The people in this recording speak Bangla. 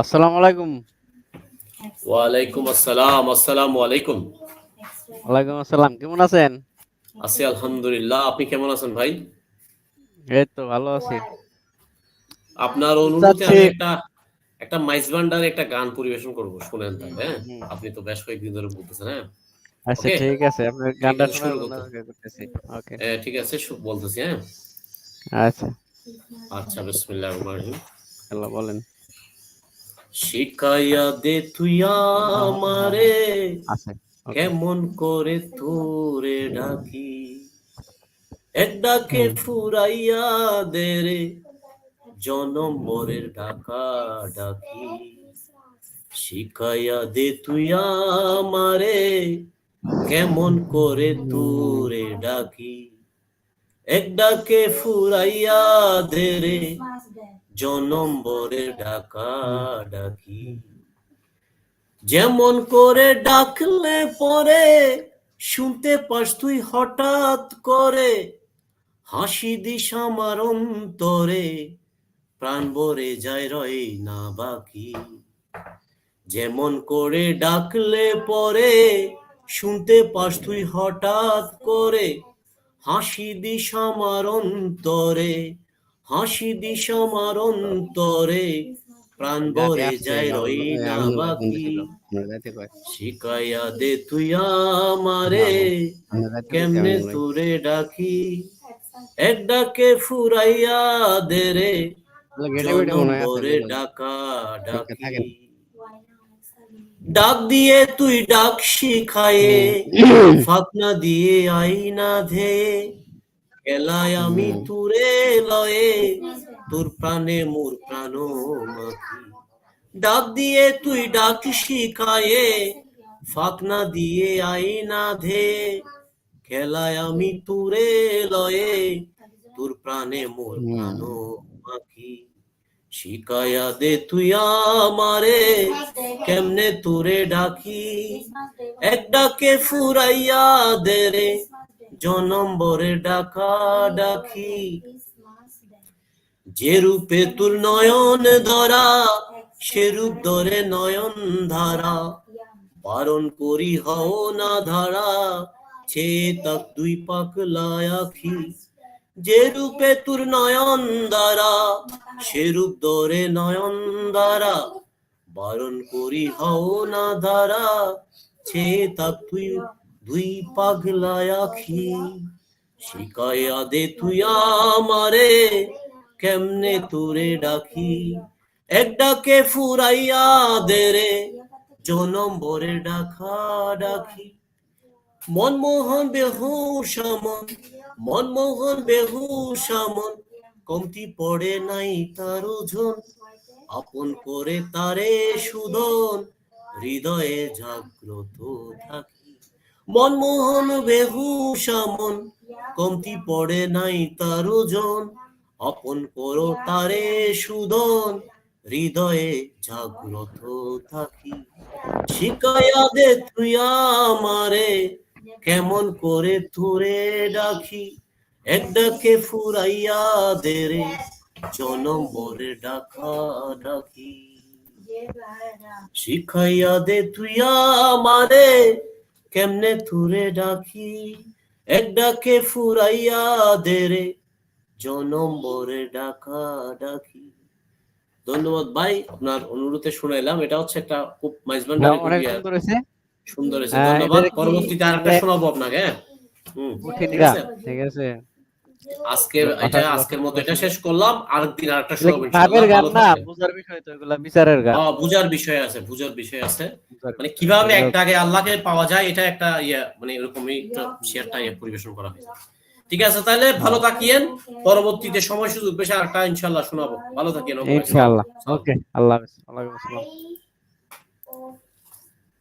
আসসালামু আলাইকুম। ওয়ালাইকুম আসসালাম আসসালামু আলাইকুম। ওয়ালাইকুম আসসালাম কেমন আছেন? আছি আলহামদুলিল্লাহ আপনি কেমন আছেন ভাই? এই তো ভালো আছি। আপনার অনুরোধে আমি একটা একটা মাইস ভান্ডার একটা গান পরিবেশন করব শুনেন তাহলে হ্যাঁ? আপনি তো বেশ কয়েকদিন ধরে বলতেছেন হ্যাঁ? আচ্ছা ঠিক আছে আপনার গানটা শুরু করতেছি। ওকে। ঠিক আছে বলতেছি হ্যাঁ? আচ্ছা। আচ্ছা বিসমিল্লাহির রহমানির রহিম। আল্লাহ বলেন। শিখাইয়া দে তুই আমারে। কেমন করে তোরে ডাকি। এক ডাকে ফুরাইয়া দে রে জনম মোরের ডাকা ডাকি। শিখাইয়া দে তুই আমারে কেমন করে তোরে ডাকি। এক ডাকে ফুরাইয়া দে রে জনম বরে ডাকা ডাকি। যেমন করে ডাকলে পরে, শুনতে পাস তুই হঠাৎ করে। হাসি দিস আমার অন্তরে, প্রাণ ভরে যায় রয় না বাকি। যেমন করে ডাকলে পরে, শুনতে পাস তুই হঠাৎ করে। হাসি দিস আমার অন্তরে হাসি দিস আমার অন্তরে প্রাণ ভরে যায় রই না বাকি শিকাইয়া দে তুই আমারে কেমনে তোরে ডাকি এক ডাকে ফুরাইয়া দে রে জনম্বরে ডাকা ডাকি ডাক দিয়ে তুই ডাক শিখায়ে ফাকনা দিয়ে আইনা ধে এলায় আমি তুরে লয়ে তোর প্রাণে মোর প্রাণ মাখি। ডাক দিয়ে তুই ডাক শিখায়ে ফাকনা দিয়ে আইনা ধে। খেলায় আমি তুরে লয়ে তোর প্রাণে মোর প্রাণ মাখি। শিকায়া দে তুই আমারে কেমনে তোরে ডাকি? এক ডাকে ফুরাইয়া দে রে। জনম্বরে ডাকা ডাকি। যে রূপে তোর নয়ন ধরা, সে রূপ ধরে নয়ন ধারা। পারণ করি হও না ধারা, ছে তাক দুই পাকলায় আখি। যে রূপে তোর নয়ন দ্বারা সে রূপ ধরে নয়ন দ্বারা বারণ করি হও না ধারা, ছে তাক তুই দুই পাগলায় আখি। শিকায়া দে তুই আমারে, কেমনে তোরে ডাকি? এক ডাকে ফুরাইয়া দে রে জনম ভরে ডাকা ডাকি। মনমোহন বেহুশ আমন, মনমোহন বেহুশ আমন, কমতি পড়ে নাই তার ওজন। আপন করে তারে সুদন, হৃদয়ে জাগ্রত থাকি। মনমোহন বেহুশ আমন কমতি পড়ে নাই তার ওজন। আপন করো তারে সুদন, হৃদয়ে জাগ্রত থাকি। শিকায়া দে তুই আমারে, কেমন করে তোরে ডাকি। এক ডাকে ফুরাইয়া দে রে জনম বরে ডাকা ডাকি। শিখাইয়া দে তুই আমারে কেমনে তুরে ডাকি? এক ডাকে ফুরাইয়া দে রে জনম ডাকা ডাকি। ধন্যবাদ ভাই আপনার অনুরোধে শুনাইলাম। এটা হচ্ছে একটা খুব মাইজবান সুন্দর হয়েছে। হ্যাঁ, ধন্যবাদ। পরবর্তীতে আর একটা শোনাবো আপনাকে হ্যাঁ। ঠিক আছে? আজকে এটা আজকের মতো এটা শেষ করলাম। আরেকদিন আরেকটা ভাবের গান না। বুঝার বিষয় তো এগুলা বিচারের গান। হ্যাঁ, বুঝার বিষয় আছে বুঝার বিষয় আছে। মানে কীভাবে একটা আগে আল্লাহকে পাওয়া যায় এটা একটা ইয়ে মানে এরকমই একটা শেয়ারটা ইয়ে পরিবেশন করা হয়েছে। ঠিক আছে তাহলে ভালো থাকিয়েন পরবর্তীতে সময় সুযোগ পেশা আরেকটা ইনশাআল্লাহ শোনাবো। ভালো থাকিয়েন ইনশাআল্লাহ। ওকে আল্লাহ হাফেজ। আসসালাম।